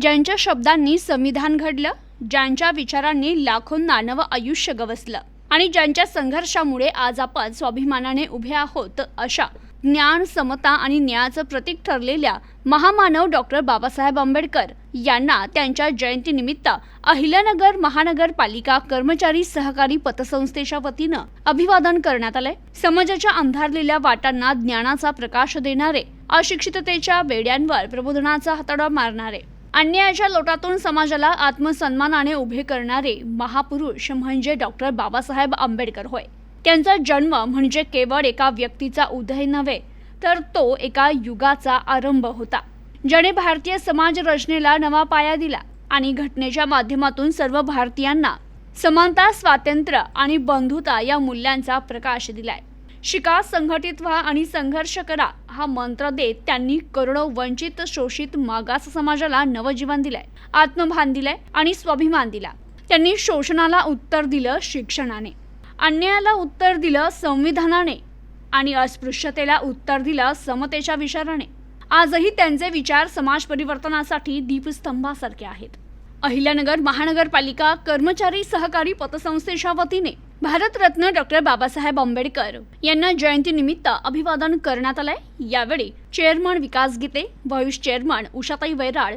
ज्यांच्या शब्दांनी संविधान घडलं ज्यांच्या विचारांनी लाखोंना नवं आयुष्य गवसलं आणि ज्यांच्या संघर्षामुळे आज आपण स्वाभिमानाने उभे आहोत अशा ज्ञान समता आणि न्यायाचं प्रतीक ठरलेल्या महामानव डॉक्टर बाबासाहेब आंबेडकर यांना त्यांच्या जयंतीनिमित्त अहिल्यानगर महानगरपालिका कर्मचारी सहकारी पतसंस्थेच्या वतीनं अभिवादन करण्यात आलंय. समाजाच्या अंधारलेल्या वाटांना ज्ञानाचा प्रकाश देणारे अशिक्षिततेच्या वेड्यांवर प्रबोधनाचा हातोडा मारणारे अन्यायाच्या लोटातून समाजाला आत्मसन्मानाने उभे करणारे महापुरुष म्हणजे डॉक्टर बाबासाहेब आंबेडकर होय. त्यांचा जन्म म्हणजे केवळ एका व्यक्तीचा उदय नव्हे तर तो एका युगाचा आरंभ होता. ज्याने भारतीय समाज रचनेला नवा पाया दिला आणि घटनेच्या माध्यमातून सर्व भारतीयांना समानता स्वातंत्र्य आणि बंधुता या मूल्यांचा प्रकाश दिलाय. शिका संघटित व्हा आणि संघर्ष करा हा मंत्र देत त्यांनी करोडो वंचित शोषित मागास समाजाला नवजीवन दिलंय आत्मभान दिलंय आणि स्वाभिमान दिला. त्यांनी शोषणाला उत्तर दिलं शिक्षणाने अन्यायाला उत्तर दिलं संविधानाने आणि अस्पृश्यतेला उत्तर दिलं समतेच्या विचाराने. आजही त्यांचे विचार समाज परिवर्तनासाठी दीपस्तंभासारखे आहेत. अहिल्यानगर महानगरपालिका कर्मचारी सहकारी पतसंस्थेच्या वतीने भारतरत्न डॉक्टर बाबासाहेब आंबेडकर यांना जयंतीनिमित्त अभिवादन करण्यात आलंय. यावेळी chairman Vikas Gite vice chairman Ushatai Vairal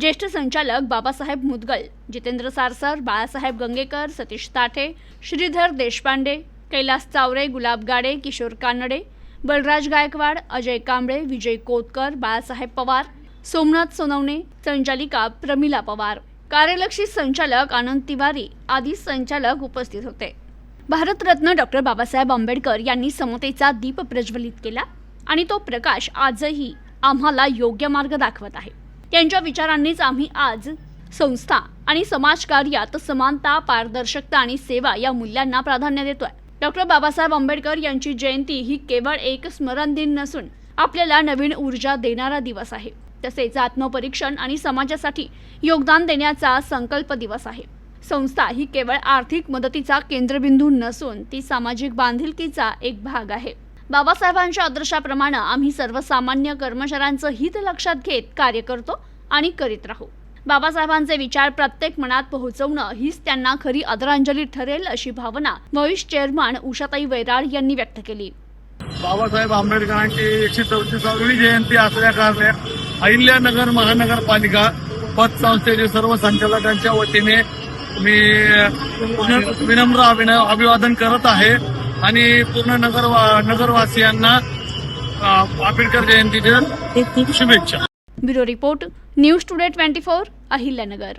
ज्येष्ठ संचालक बाबासाहेब मुदगल जितेंद्र सारसर बाळासाहेब गंगेकर सतीश ताठे श्रीधर देशपांडे कैलास चावरे गुलाब गाडे किशोर कानडे बलराज गायकवाड अजय कांबळे विजय कोतकर बाळासाहेब पवार सोमनाथ सोनवणे संचालिका प्रमिला पवार. कार्यलक्षी संचालक आनंद तिवारी आदी संचालक उपस्थित होते. भारतरत्न डॉक्टर बाबासाहेब आंबेडकर यांनी समतेचा दीप प्रज्वलित केला आणि तो प्रकाश आजही आम्हाला योग्य मार्ग दाखवत आहे. त्यांच्या विचारांनीच आम्ही आज संस्था आणि समाजकार्यात समानता पारदर्शकता आणि सेवा या मूल्यांना प्राधान्य देतोय. डॉक्टर बाबासाहेब आंबेडकर यांची जयंती ही केवळ एक स्मरण दिन नसून आपल्याला नवीन ऊर्जा देणारा दिवस आहे. तसेच आत्मपरीक्षण आणि समाजासाठी योगदान देण्याचा संकल्प दिवस आहे. संस्था ही केवळ आर्थिक मदतीचा केंद्रबिंदू नसून ती सामाजिक बांधिलकीचा एक भाग आहे. बाबासाहेबांच्या आदर्शाप्रमाणे आम्ही सर्वसामान्य कर्मचाऱ्यांचं हित लक्षात घेत कार्य करतो आणि करीत राहू. बाबासाहेबांचे विचार प्रत्येक मनात पोहोचवणं हीच त्यांना खरी आदरांजली ठरेल अशी भावना व्हाईस चेअरमन उषाताई वैराळ यांनी व्यक्त केली. बाबासाहेब आंबेडकरांची एकशे चौतीसावी जयंती असल्या कारणे अहिल्यानगर महानगरपालिका पतसंस्थेचे सर्व संचालकांच्या वतीने मी पूर्ण विनम्र अभिनय अभिवादन करत आहे आणि पूर्ण नगर नगरवासियांना आंबेडकर जयंतीच्या खूप खूप शुभेच्छा. Bureau report news today twenty four Ahilyanagar.